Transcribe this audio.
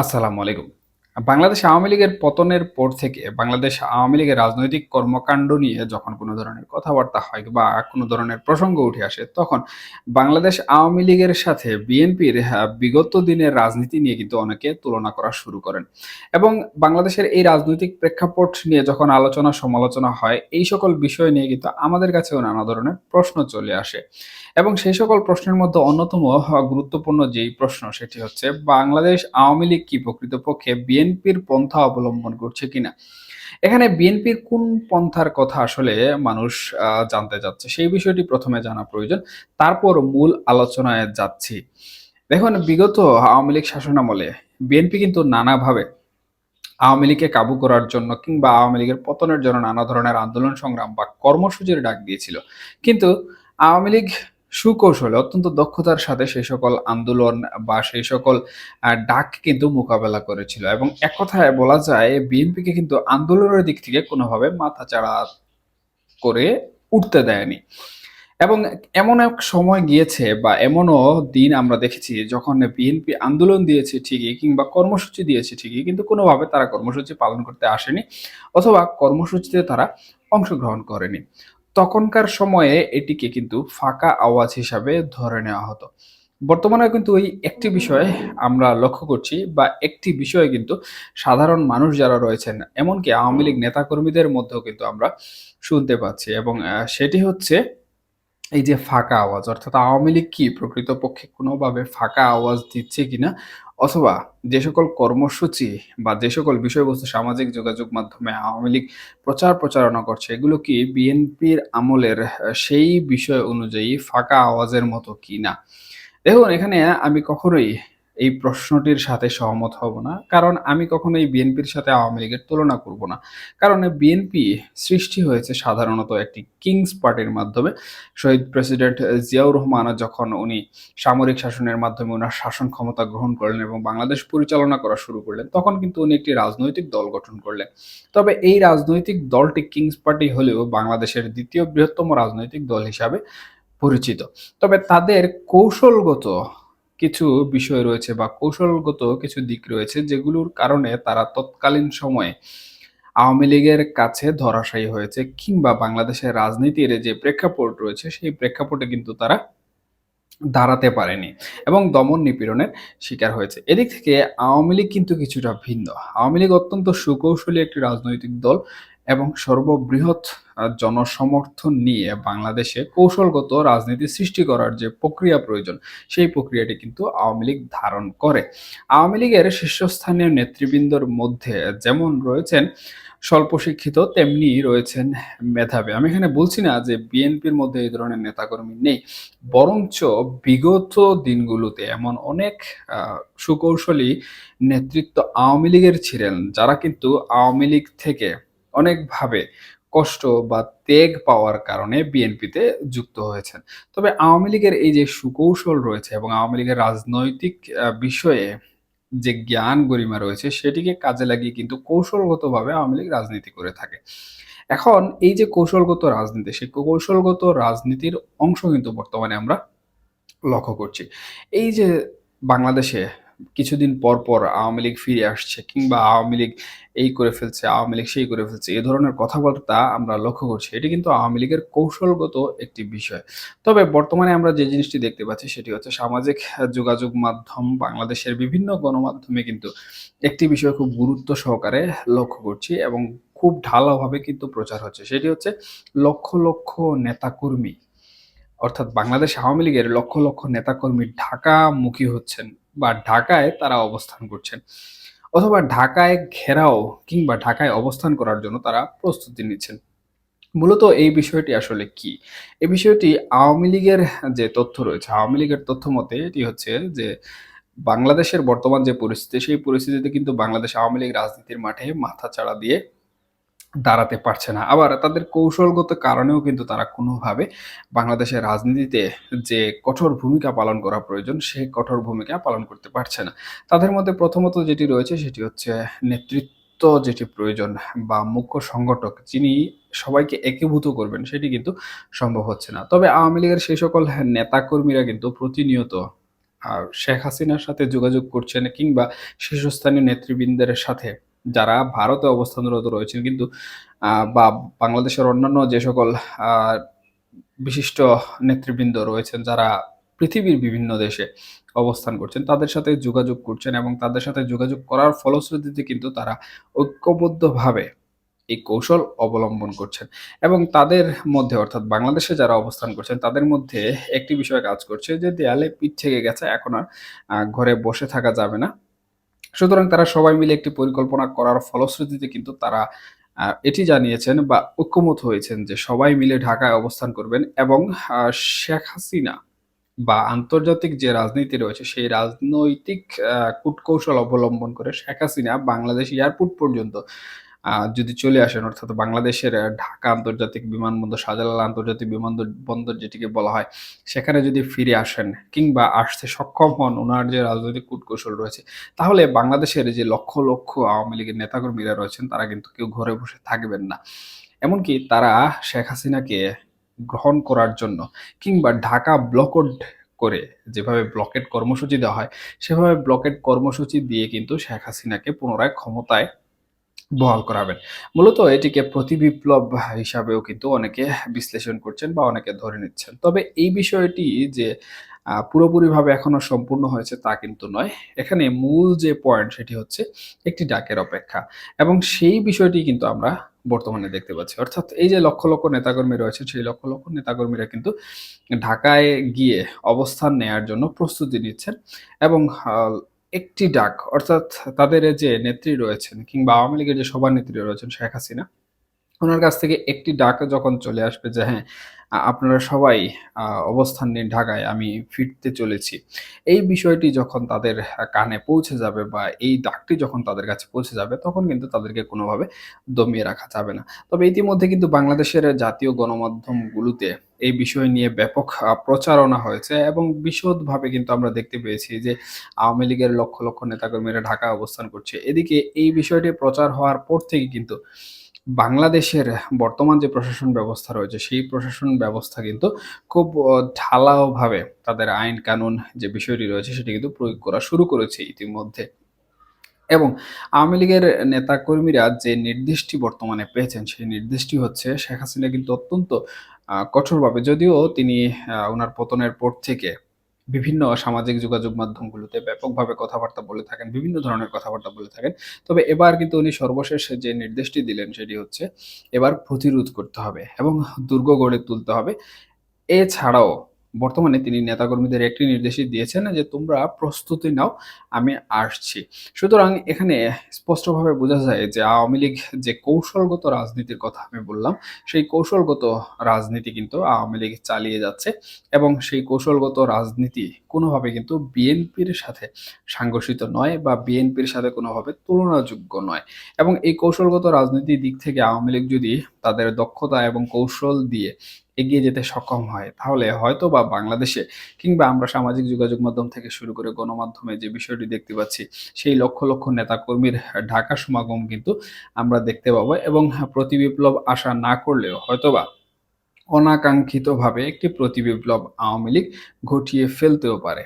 আসসালামু আলাইকুম। বাংলাদেশ আওয়ামী লীগের পতনের পর থেকে বাংলাদেশ আওয়ামী লীগের রাজনৈতিক কর্মকাণ্ড নিয়ে যখন কোনো ধরনের কথাবার্তা হয় বা কোনো ধরনের প্রসঙ্গ উঠে আসে, তখন বাংলাদেশ আওয়ামী লীগের সাথে বিএনপির বিগত দিনের রাজনীতি নিয়ে কিন্তু অনেকে তুলনা করা শুরু করেন। এবং বাংলাদেশের এই রাজনৈতিক প্রেক্ষাপট নিয়ে যখন আলোচনা সমালোচনা হয়, এই সকল বিষয় নিয়ে কিন্তু আমাদের কাছেও নানা ধরনের প্রশ্ন চলে আসে। এবং সেই সকল প্রশ্নের মধ্যে অন্যতম গুরুত্বপূর্ণ যেই প্রশ্ন সেটি হচ্ছে বাংলাদেশ আওয়ামী লীগ কি প্রকৃতপক্ষে বিএনপির পন্থা অবলম্বন করছে কিনা? এখানে বিএনপির কোন পন্থার কথা আসলে মানুষ জানতে চাচ্ছে সেই বিষয়টি ১ম এ জানা প্রয়োজন। তারপর মূল আলোচনায় যাচ্ছি। দেখুন, বিগত আওয়ামী লীগ শাসনামলে বিএনপি কিন্তু নানাভাবে আওয়ামী লীগকে কাবু করার জন্য কিংবা আওয়ামী লীগের পতনের জন্য নানা ধরনের আন্দোলন সংগ্রাম বা কর্মসূচির ডাক দিয়েছিল। কিন্তু আওয়ামী লীগ সুকৌশলে অত্যন্ত দক্ষতার সাথে সেই সকল আন্দোলন বা সেই সকল ডাক কিন্তু মোকাবেলা করেছিল এবং এক কথায় বলা যায়, বিএনপিকে কিন্তু আন্দোলনের দিক থেকে কোনোভাবে মাথাচাড়া করে উঠতে দেয়নি। এবং এমন এক সময় গিয়েছে বা এমনও দিন আমরা দেখেছি যখন বিএনপি আন্দোলন দিয়েছে ঠিকই কিংবা কর্মসূচি দিয়েছে ঠিকই, কিন্তু কোনোভাবে তারা কর্মসূচি পালন করতে আসেনি অথবা কর্মসূচিতে তারা অংশগ্রহণ করেনি। তখনকার সময়ে এটিকে কিন্তু ফাঁকা আওয়াজ হিসাবে ধরে নেওয়া হতো। বর্তমানে কিন্তু ওই একটি বিষয়ে আমরা লক্ষ্য করছি বা একটি বিষয়ে কিন্তু সাধারণ মানুষ যারা রয়েছেন, এমনকি আওয়ামী লীগ নেতাকর্মীদের মধ্যেও কিন্তু আমরা শুনতে পাচ্ছি এবং সেটি হচ্ছে এই যে ফাঁকা আওয়াজ, অর্থাৎ আওয়ামী লীগ কি প্রকৃতপক্ষে কোনোভাবে ফাঁকা আওয়াজ দিচ্ছে কিনা অথবা যে সকল কর্মসূচি বা যে সকল বিষয়বস্তু সামাজিক যোগাযোগ মাধ্যমে আওয়ামী লীগ প্রচার প্রচারণা করছে, এগুলো কি বিএনপির আমলের সেই বিষয় অনুযায়ী ফাঁকা আওয়াজের মতো কি না দেখুন, এখানে আমি কখনোই এই প্রশ্নটির সাথে সহমত হব না। কারণ আমি কখনো এই বিএনপির সাথে আওয়ামী লীগের তুলনা করব না। কারণ বিএনপি সৃষ্টি হয়েছে সাধারণত একটি কিংস পার্টির মাধ্যমে। শহীদ প্রেসিডেন্ট জিয়াউর রহমান যখন উনি সামরিক শাসনের মাধ্যমে উনার শাসন ক্ষমতা গ্রহণ করলেন এবং বাংলাদেশ পরিচালনা করা শুরু করলেন, তখন কিন্তু উনি একটি রাজনৈতিক দল গঠন করলেন। তবে এই রাজনৈতিক দলটি কিংস পার্টি হলেও বাংলাদেশের দ্বিতীয় বৃহত্তম রাজনৈতিক দল হিসাবে পরিচিত। তবে তাদের কৌশলগত কিছু বিষয় রয়েছে বা কৌশলগত কিছু দিক রয়েছে যেগুলোর কারণে তারা তৎকালীন সময়ে আওয়ামী লীগের কাছে ধরাশায়ী হয়েছে কিংবা বাংলাদেশের রাজনীতির যে প্রেক্ষাপট রয়েছে সেই প্রেক্ষাপটে কিন্তু তারা দাঁড়াতে পারেনি এবং দমন নিপীড়নের শিকার হয়েছে। এদিক থেকে আওয়ামী লীগ কিন্তু কিছুটা ভিন্ন। আওয়ামী লীগ অত্যন্ত সুকৌশলী একটি রাজনৈতিক দল এবং সর্ববৃহৎ জনসমর্থন নিয়ে বাংলাদেশে কৌশলগত রাজনীতি সৃষ্টি করার যে প্রক্রিয়া প্রয়োজন, সেই প্রক্রিয়াটি কিন্তু আওয়ামী লীগ ধারণ করে। আওয়ামী লীগের শীর্ষস্থানীয় নেতৃবৃন্দর মধ্যে যেমন রয়েছেন স্বল্প শিক্ষিত তেমনি রয়েছেন মেধাবী। আমি এখানে বলছি না যে বিএনপির মধ্যে এই ধরনের নেতাকর্মী নেই। বরঞ্চ বিগত দিনগুলোতে এমন অনেক সুকৌশলী নেতৃত্ব আওয়ামী লীগের ছিলেন যারা কিন্তু আওয়ামী লীগ থেকে অনেকভাবে কষ্ট বা ত্যাগ পাওয়ার কারণে বিএনপিতে যুক্ত হয়েছেন। তবে আওয়ামী লীগের এই যে সুকৌশল রয়েছে এবং আওয়ামী লীগের রাজনৈতিক বিষয়ে যে জ্ঞান গরিমা রয়েছে সেটিকে কাজে লাগিয়ে কিন্তু কৌশলগতভাবে আওয়ামী লীগ রাজনীতি করে থাকে। এখন এই যে কৌশলগত রাজনীতি, সেই কৌশলগত রাজনীতির অংশ কিন্তু বর্তমানে আমরা লক্ষ্য করছি। এই যে বাংলাদেশে কিছুদিন পর, পর আওয়ামী লীগ ফিরে আসছে কিংবা আওয়ামী লীগ এই করে ফেলছে, আওয়ামী লীগ সেই করে ফেলছে। এ ধরনের কথাবার্তা আমরা লক্ষ্য করছি। এটি কিন্তু আওয়ামী লীগের কৌশলগত একটি বিষয়। তবে বর্তমানে আমরা যে জিনিসটি দেখতে পাচ্ছি সেটি হচ্ছে সামাজিক যোগাযোগ মাধ্যম বাংলাদেশের বিভিন্ন গণমাধ্যমে কিন্তু একটি বিষয় খুব গুরুত্ব সহকারে লক্ষ্য করছি এবং খুব ঢালাভাবে কিন্তু প্রচার হচ্ছে। সেটি হচ্ছে লক্ষ, লক্ষ নেতাকর্মী অর্থাৎ বাংলাদেশ আওয়ামী লীগের লক্ষ, লক্ষ নেতাকর্মী ঢাকামুখী হচ্ছেন বা ঢাকায় তারা অবস্থান করছেন। অথবা ঢাকায় ঘেরাও কিংবা ঢাকায় অবস্থান করার জন্য তারা প্রস্তুতি নিচ্ছেন। মূলত এই বিষয়টি আসলে কি? এই বিষয়টি আওয়ামী লীগের যে তথ্য রয়েছে, আওয়ামী লীগের তথ্য মতে এটি হচ্ছে যে বাংলাদেশের বর্তমান যে পরিস্থিতি, সেই পরিস্থিতিতে কিন্তু বাংলাদেশ আওয়ামী লীগ রাজনীতির মাঠে মাথা চাড়া দিয়ে দাঁড়াতে পারছে না। আবার তাদের কৌশলগত কারণেও কিন্তু তারা কোনোভাবে বাংলাদেশের রাজনীতিতে যে কঠোর ভূমিকা পালন করা প্রয়োজন, সেই কঠোর ভূমিকা পালন করতে পারছে না। তাদের মধ্যে প্রথমত যেটি রয়েছে সেটি হচ্ছে নেতৃত্ব যেটি প্রয়োজন বা মুখ্য সংগঠক যিনি সবাইকে একীভূত করবেন সেটি কিন্তু সম্ভব হচ্ছে না। তবে আওয়ামী লীগের সেই সকল নেতাকর্মীরা কিন্তু প্রতিনিয়ত শেখ হাসিনার সাথে যোগাযোগ করছেন কিংবা শীর্ষস্থানীয় নেতৃবৃন্দের সাথে যারা ভারতে অবস্থানরত রয়েছেন কিন্তু বা বাংলাদেশের অন্যান্য যে সকল বিশিষ্ট নেতৃবৃন্দ রয়েছেন যারা পৃথিবীর বিভিন্ন দেশে অবস্থান করছেন, তাদের সাথে যোগাযোগ করছেন এবং তাদের সাথে যোগাযোগ করার ফলশ্রুতিতে কিন্তু তারা ঐক্যবদ্ধভাবে এই কৌশল অবলম্বন করছেন এবং তাদের মধ্যে অর্থাৎ বাংলাদেশে যারা অবস্থান করছেন তাদের মধ্যে একটি বিষয় কাজ করছে যে দেয়ালে পিঠ থেকে গেছে এখন আর ঘরে বসে থাকা যাবে না। সুতরাং তারা সবাই মিলে একটি পরিকল্পনা করার ফলশ্রুতিতে কিন্তু তারা এটি জানিয়েছেন বা ঐক্যমত হয়েছেন যে সবাই মিলে ঢাকায় অবস্থান করবেন এবং শেখ হাসিনা বা আন্তর্জাতিক যে রাজনীতি রয়েছে সেই রাজনৈতিক কূটকৌশল অবলম্বন করে শেখ হাসিনা বাংলাদেশ এয়ারপোর্ট পর্যন্ত যদি চলে আসেন অর্থাৎ বাংলাদেশের ঢাকা আন্তর্জাতিক বিমানবন্দর, শাহজালাল আন্তর্জাতিক বিমানদ বন্দর যেটিকে বলা হয়, সেখানে যদি ফিরে আসেন কিংবা আসতে সক্ষম হন উনার যে রাজনৈতিক কূটকৌশল রয়েছে, তাহলে বাংলাদেশের যে লক্ষ, লক্ষ আওয়ামী লীগের নেতাকর্মীরা রয়েছেন তারা কিন্তু কেউ ঘরে বসে থাকবেন না। এমনকি তারা শেখ হাসিনাকে গ্রহণ করার জন্য কিংবা ঢাকা ব্লকড করে যেভাবে ব্লকেড কর্মসূচি দেওয়া হয়, সেভাবে ব্লকেড কর্মসূচি দিয়ে কিন্তু শেখ হাসিনাকে পুনরায় ক্ষমতায় বহাল করাবেন। মূলত এটিকে প্রতিবিপ্লব হিসাবেও কিন্তু অনেকে বিশ্লেষণ করছেন বা অনেকে ধরে নিচ্ছেন। তবে এই বিষয়টি যে পুরোপুরিভাবে এখনও সম্পূর্ণ হয়েছে তা কিন্তু নয়। এখানে মূল যে পয়েন্ট সেটি হচ্ছে একটি ডাকের অপেক্ষা এবং সেই বিষয়টি কিন্তু আমরা বর্তমানে দেখতে পাচ্ছি। অর্থাৎ এই যে লক্ষ, লক্ষ নেতাকর্মী রয়েছে সেই লক্ষ, লক্ষ নেতাকর্মীরা কিন্তু ঢাকায় গিয়ে অবস্থান নেয়ার জন্য প্রস্তুতি নিচ্ছেন এবং একটি ডাক অর্থাৎ তাদের যে নেত্রী রয়েছেন কিংবা আওয়ামী লীগের যে সভানেত্রী রয়েছেন শেখ হাসিনা, উনার কাছ থেকে একটি ডাক যখন চলে আসবে যে হ্যাঁ, আপনারা সবাই অবস্থান নিন ঢাকায়, আমি ফিরতে চলেছি। এই বিষয়টি যখন তাদের কানে পৌঁছে যাবে বা এই ডাকটি যখন তাদের কাছে পৌঁছে যাবে তখন কিন্তু তাদেরকে কোনোভাবে দমিয়ে রাখা যাবে না। তবে ইতিমধ্যে কিন্তু বাংলাদেশের জাতীয় গণমাধ্যমগুলোতে এই বিষয় নিয়ে ব্যাপক প্রচারণা হয়েছে এবং বিশদভাবে কিন্তু আমরা দেখতে পেয়েছি যে আওয়ামী লীগের লক্ষ, লক্ষ নেতাকর্মীরা ঢাকায় অবস্থান করছে। এদিকে এই বিষয়টি প্রচার হওয়ার পর থেকেই কিন্তু বাংলাদেশের বর্তমান যে প্রশাসন ব্যবস্থা রয়েছে, সেই প্রশাসন ব্যবস্থা কিন্তু খুব ঢালাওভাবে তাদের আইন কানুন যে বিষয়টি রয়েছে সেটি কিন্তু প্রয়োগ করা শুরু করেছে ইতিমধ্যে। এবং আওয়ামী লীগের নেতাকর্মীরা যে নির্দেশটি বর্তমানে পেয়েছেন, সেই নির্দেশটি হচ্ছে শেখ হাসিনা কিন্তু অত্যন্ত কঠোরভাবে যদিও তিনি ওনার পতনের পর থেকে বিভিন্ন সামাজিক যোগাযোগ মাধ্যমগুলোতে ব্যাপকভাবে কথাবার্তা বলে থাকেন, বিভিন্ন ধরনের কথাবার্তা বলে থাকেন। তবে এবার কিন্তু উনি সর্বশেষ যে নির্দেশটি দিলেন সেটি হচ্ছে এবার প্রতিরোধ করতে হবে এবং দুর্গ গড়ে তুলতে হবে। এছাড়াও বর্তমানে তিনি নেতাকর্মীদের একটি নির্দেশই দিয়েছেন যে, "তোমরা প্রস্তুতি নাও, আমি আসছি।" সুতরাং এখানে স্পষ্টভাবে বোঝা যায় যে আওয়ামী লীগ যে কৌশলগত রাজনীতির কথা আমি বললাম, সেই কৌশলগত রাজনীতি কিন্তু আওয়ামী লীগ চালিয়ে যাচ্ছে এবং সেই কৌশলগত রাজনীতি কোনোভাবে কিন্তু বিএনপির সাথে সাংঘর্ষিত নয় বা বিএনপির সাথে কোনোভাবে তুলনাযোগ্য নয় এবং এই কৌশলগত রাজনীতির দিক থেকে আওয়ামী লীগ যদি তাদের দক্ষতা এবং কৌশল দিয়ে এগিয়ে যেতে সক্ষম হয়, তাহলে হয়তো বা বাংলাদেশে কিংবা আমরা সামাজিক যোগাযোগ মাধ্যম থেকে শুরু করে গণমাধ্যমে যে বিষয়টি দেখতে পাচ্ছি, সেই লক্ষ, লক্ষ নেতাকর্মীর ঢাকা সমাগম কিন্তু আমরা দেখতে পাবো এবং প্রতিবিপ্লব আশা না করলেও হয়তোবা অনাকাঙ্ক্ষিতভাবে একটি প্রতিবিপ্লব আওয়ামী লীগ ঘটিয়ে ফেলতেও পারে।